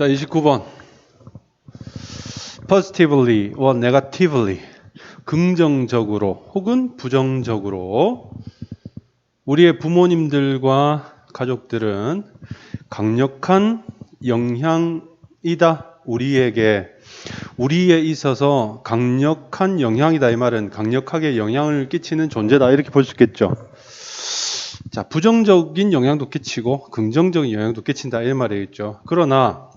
자, 29번. positively or negatively. 긍정적으로 혹은 부정적으로 우리의 부모님들과 가족들은 강력한 영향이다. 우리에게 우리에 있어서 강력한 영향이다 이 말은 강력하게 영향을 끼치는 존재다 이렇게 볼 수 있겠죠. 자, 부정적인 영향도 끼치고 긍정적인 영향도 끼친다 이 말이겠죠. 그러나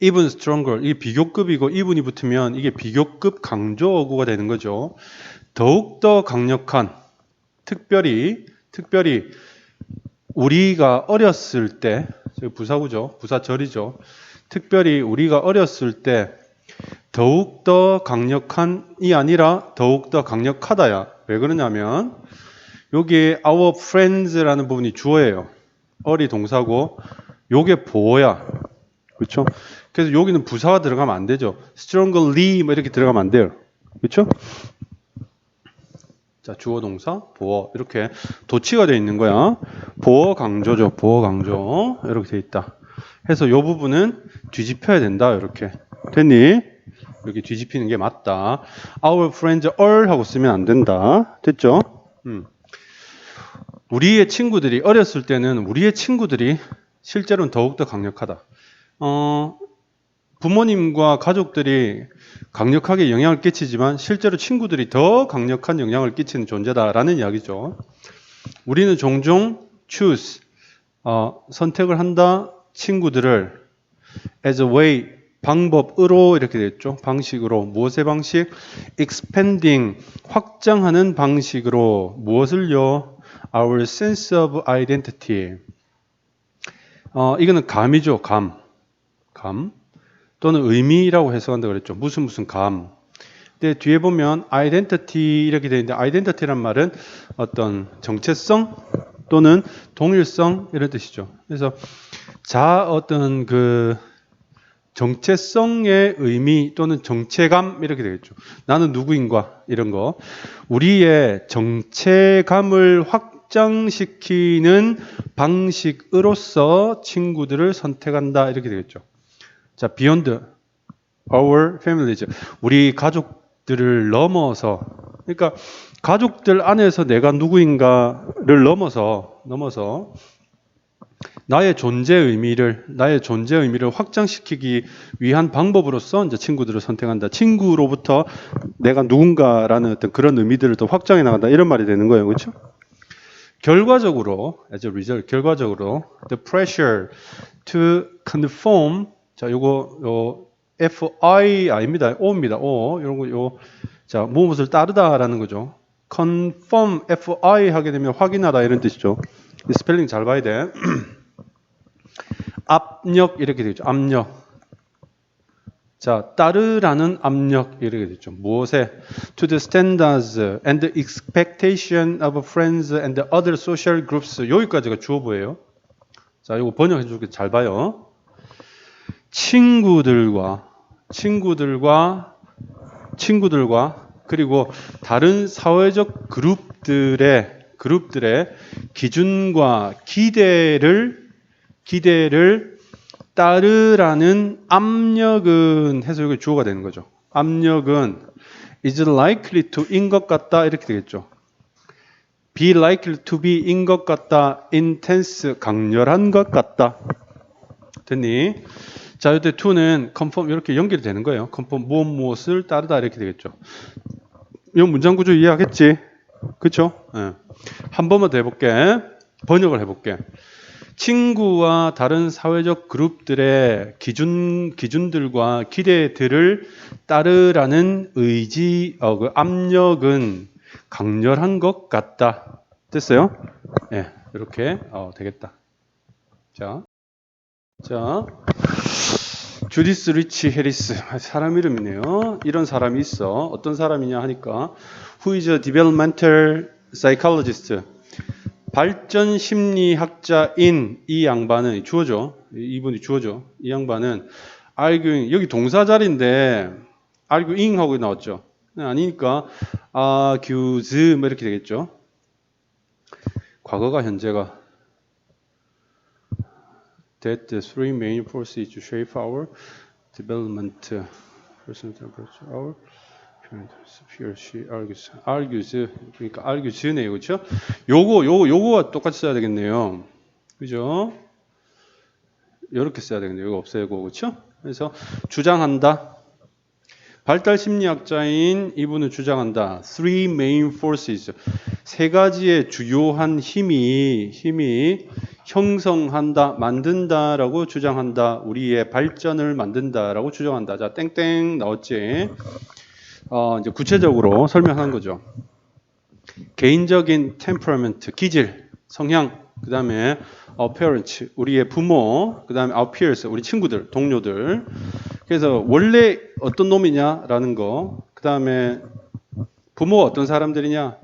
even stronger 이 비교급이고 even이 붙으면 이게 비교급 강조 어구가 되는 거죠. 더욱 더 강력한 특별히 특별히 우리가 어렸을 때 부사구죠. 부사절이죠. 특별히 우리가 어렸을 때 더욱 더 강력한이 아니라 더욱 더 강력하다야. 왜 그러냐면 여기에 our friends라는 부분이 주어예요. 어리 동사고 요게 보어야. 그렇죠? 그래서 여기는 부사가 들어가면 안 되죠. strongly 뭐 이렇게 들어가면 안 돼요. 그렇죠? 자, 주어 동사 보어 이렇게 도치가 되어 있는 거야. 보어 강조죠. 보어 강조 이렇게 되어 있다. 해서 요 부분은 뒤집혀야 된다. 이렇게 됐니? 여기 뒤집히는 게 맞다. Our friends all 하고 쓰면 안 된다. 됐죠? 음. 우리의 친구들이 어렸을 때는 우리의 친구들이 실제로는 더욱더 강력하다. 어, 부모님과 가족들이 강력하게 영향을 끼치지만 실제로 친구들이 더 강력한 영향을 끼치는 존재다라는 이야기죠. 우리는 종종 choose 어, 선택을 한다 친구들을 as a way 방법으로 이렇게 됐죠. 방식으로 무엇의 방식? expanding 확장하는 방식으로 무엇을요? our sense of identity. 어, 이거는 감이죠. 감. 감. 또는 의미라고 해석한다 그랬죠. 무슨 무슨 감. 근데 뒤에 보면 identity 이렇게 있는데 identity란 말은 어떤 정체성 또는 동일성 이런 뜻이죠. 그래서 자 어떤 그 정체성의 의미 또는 정체감 이렇게 되겠죠. 나는 누구인가 이런 거. 우리의 정체감을 확장시키는 방식으로서 친구들을 선택한다 이렇게 되겠죠. 자, beyond our families. 우리 가족들을 넘어서 그러니까 가족들 안에서 내가 누구인가를 넘어서 넘어서 나의 존재 의미를 나의 존재 의미를 확장시키기 위한 방법으로서 이제 친구들을 선택한다. 친구로부터 내가 누군가라는 어떤 그런 의미들을 더 확장해 나간다. 이런 말이 되는 거예요. 그렇죠? 결과적으로 as a result 결과적으로 the pressure to conform 자, 요거 요 FI 아닙니다. O입니다. O. 이런 거 요. 자, 무엇을 따르다라는 거죠. confirm FI 하게 되면 확인하다 이런 뜻이죠. 이 스펠링 잘 봐야 돼. 압력 이렇게 되죠. 압력. 자, 따르라는 압력 이렇게 되죠. 무엇에? To the standards and the expectation of friends and other social groups. 여기까지가 주어보예요. 자, 이거 번역해 줄게 잘 봐요. 친구들과 친구들과 친구들과 그리고 다른 사회적 그룹들의 그룹들의 기준과 기대를 기대를 따르라는 압력은 여기 주어가 되는 거죠. 압력은 is likely to인 것 같다 이렇게 되겠죠. be likely to be인 것 같다 intense 강렬한 것 같다. 됐니? 자, 이때 to는 confirm 이렇게 연결이 되는 거예요. confirm 무엇 무엇을 따르다 이렇게 되겠죠. 이 문장 구조 이해하겠지? 그렇죠? 네. 한 번만 더 해볼게. 번역을 해볼게. 친구와 다른 사회적 그룹들의 기준 기준들과 기대들을 따르라는 의지, 어, 그 압력은 강렬한 것 같다. 됐어요? 예, 네, 이렇게 어, 되겠다. 자, 자. 주디스 리치 해리스 사람 이름이네요. 이런 사람이 있어. 어떤 사람이냐 하니까 who is a developmental psychologist 발전 심리학자인 이 양반은 주어죠. 이분이 주어죠. 이 양반은 arguing 여기 동사 자리인데 arguing 하고 나왔죠. 아니니까 accuse 뭐 이렇게 되겠죠. 과거가 현재가 that the three main forces shape our development. Person temperature, our Here she argues, argues 그러니까 argues네요, 그렇죠? 요거 요거 요거와 똑같이 써야 되겠네요, 그죠? 이렇게 써야 되겠네요. 이거 없애고 그렇죠? 그래서 주장한다. 발달 심리학자인 이분은 주장한다. Three main forces. 세 가지의 주요한 힘이 힘이 형성한다, 만든다라고 주장한다. 우리의 발전을 만든다라고 주장한다. 자, 땡땡 나왔지. 어, 이제 구체적으로 설명하는 거죠. 개인적인 temperament, 기질, 성향, 그 다음에 our parents, 우리의 부모, 그 다음에 our peers, 우리 친구들, 동료들. 그래서 원래 어떤 놈이냐라는 거, 그 다음에 부모가 어떤 사람들이냐,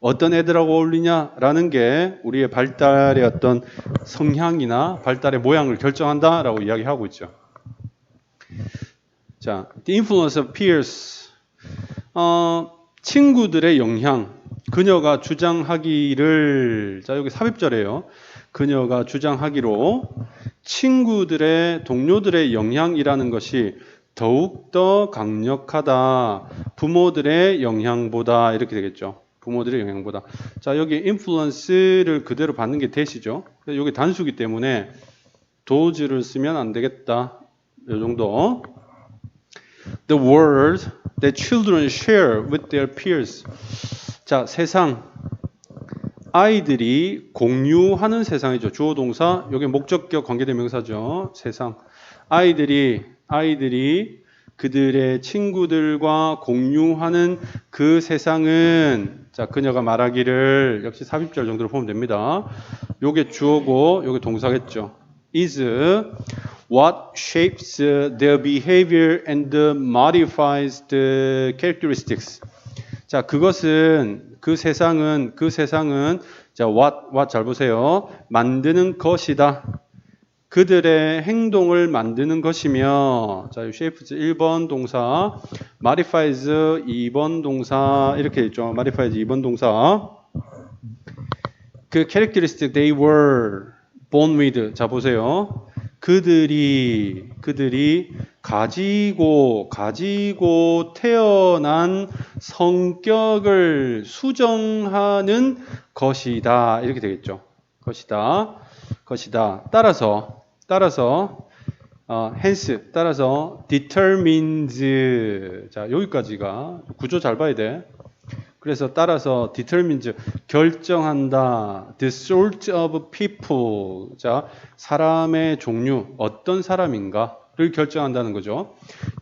어떤 애들하고 어울리냐라는 게 우리의 발달의 어떤 성향이나 발달의 모양을 결정한다라고 이야기하고 있죠. 자, the influence of peers, 어, 친구들의 영향, 그녀가 주장하기를, 자 여기 삽입절이에요. 그녀가 주장하기로 친구들의 동료들의 영향이라는 것이 더욱더 강력하다. 부모들의 영향보다 이렇게 되겠죠. 부모들의 영향보다. 자, 여기 influence를 그대로 받는 게 대시죠. 여기 단수기 때문에 does를 쓰면 안 되겠다. 이 정도. The world that children share with their peers. 자, 세상. 아이들이 공유하는 세상이죠. 주어 동사. 여기 목적격 관계대명사죠. 세상. 아이들이 아이들이 그들의 친구들과 공유하는 그 세상은 자 그녀가 말하기를 역시 삽입절 정도로 보면 됩니다. 요게 주어고 요게 동사겠죠. is what shapes their behavior and modifies the characteristics. 자 그것은 그 세상은 그 세상은 자 what what 잘 보세요. 만드는 것이다. 그들의 행동을 만드는 것이며 자, shapes 1번 동사, modifies 2번 동사 이렇게 있죠. modifies 2번 동사. 그 characteristic they were born with. 자, 보세요. 그들이 그들이 가지고 가지고 태어난 성격을 수정하는 것이다. 이렇게 되겠죠. 것이다. 것이다. 따라서 따라서 어, hence 따라서 determines 자 여기까지가 구조 잘 봐야 돼. 그래서 따라서 determines 결정한다. the sort of people 자 사람의 종류 어떤 사람인가를 결정한다는 거죠.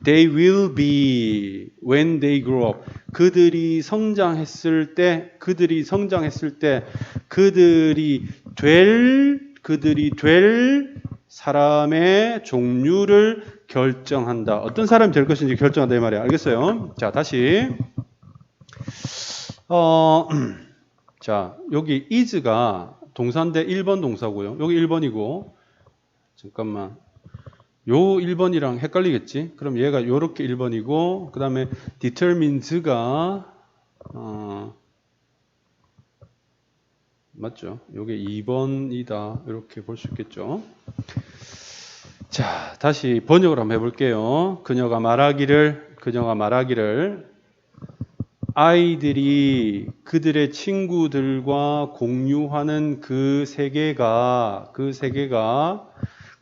They will be when they grow up. 그들이 성장했을 때 그들이 성장했을 때 그들이 될 그들이 될 사람의 종류를 결정한다. 어떤 사람이 될 것인지 결정한다 이 말이야. 알겠어요? 자, 다시. 어, 자, 여기 is가 동사인데 1번 동사고요. 여기 1번이고. 잠깐만. 요 1번이랑 헷갈리겠지? 그럼 얘가 요렇게 1번이고, 그 다음에 determines가, 어, 맞죠? 요게 2번이다. 이렇게 볼 수 있겠죠? 자, 다시 번역을 한번 해볼게요. 그녀가 말하기를, 그녀가 말하기를, 아이들이 그들의 친구들과 공유하는 그 세계가, 그 세계가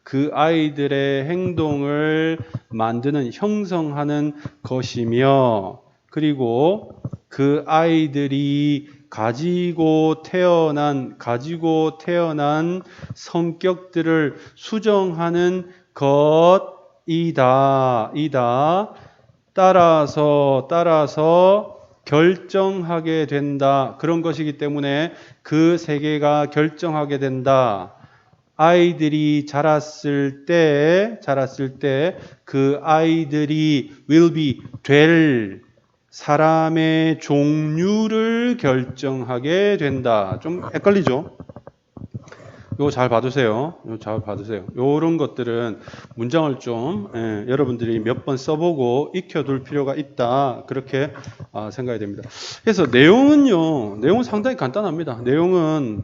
그 아이들의 행동을 만드는, 형성하는 것이며, 그리고 그 아이들이 가지고 태어난 가지고 태어난 성격들을 수정하는 것이다. 이다. 따라서 따라서 결정하게 된다. 그런 것이기 때문에 그 세계가 결정하게 된다. 아이들이 자랐을 때 자랐을 때 그 아이들이 will be 될 사람의 종류를 결정하게 된다. 좀 헷갈리죠? 이거 잘 봐두세요. 이거 잘 봐두세요. 이런 것들은 문장을 좀 예, 여러분들이 몇 번 써보고 익혀둘 필요가 있다. 그렇게 아, 생각이 됩니다. 그래서 내용은요, 내용은 상당히 간단합니다. 내용은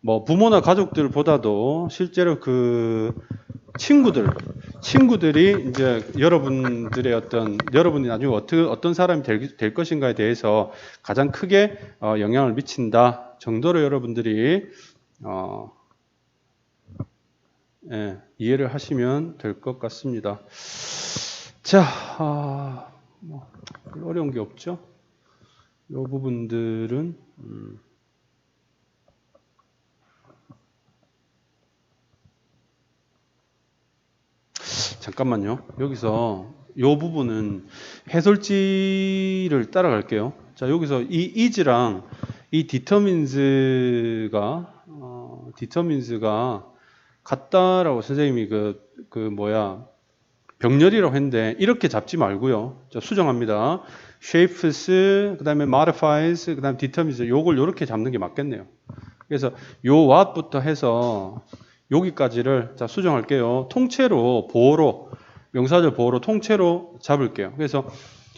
뭐 부모나 가족들보다도 실제로 그 친구들, 친구들이 이제 여러분들의 어떤 여러분이 나중에 어떻게 어떤 사람이 될, 될 것인가에 대해서 가장 크게 어, 영향을 미친다 정도로 여러분들이 어, 예, 이해를 하시면 될 것 같습니다. 자, 아, 뭐, 어려운 게 없죠. 이 부분들은 음, 잠깐만요. 여기서 이 부분은 해설지를 따라갈게요. 자, 여기서 이 is랑 이 determines가 어, determines가 같다라고 선생님이 그, 그 뭐야 병렬이라고 했는데 이렇게 잡지 말고요. 자, 수정합니다. shapes 그 다음에 modifies 그 다음에 determines 요걸 이렇게 잡는 게 맞겠네요. 그래서 요 what부터 해서 여기까지를 자 수정할게요. 통째로 보호로 명사절 보호로 통째로 잡을게요. 그래서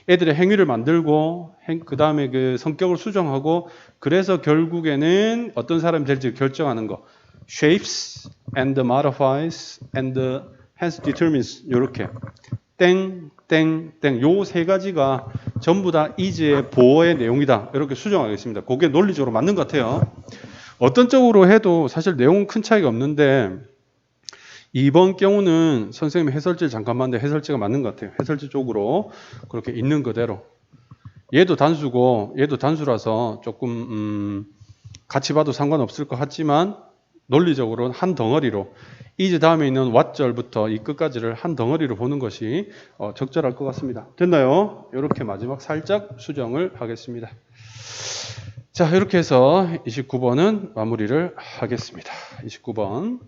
애들의 행위를 만들고 그 다음에 그 성격을 수정하고 그래서 결국에는 어떤 사람이 될지 결정하는 거 shapes and modifies and hence determines 요렇게 땡 땡 땡 요 세 가지가 전부 다 is의 보호의 내용이다 이렇게 수정하겠습니다. 그게 논리적으로 맞는 것 같아요. 어떤 쪽으로 해도 사실 내용은 큰 차이가 없는데 이번 경우는 선생님이 해설지를 잠깐 봤는데 해설지가 맞는 것 같아요. 해설지 쪽으로 그렇게 있는 그대로 얘도 단수고 얘도 단수라서 조금 음, 같이 봐도 상관없을 것 같지만 논리적으로는 한 덩어리로 이제 다음에 있는 왓절부터 이 끝까지를 한 덩어리로 보는 것이 어, 적절할 것 같습니다. 됐나요? 이렇게 마지막 살짝 수정을 하겠습니다. 자, 이렇게 해서 29번은 마무리를 하겠습니다. 29번.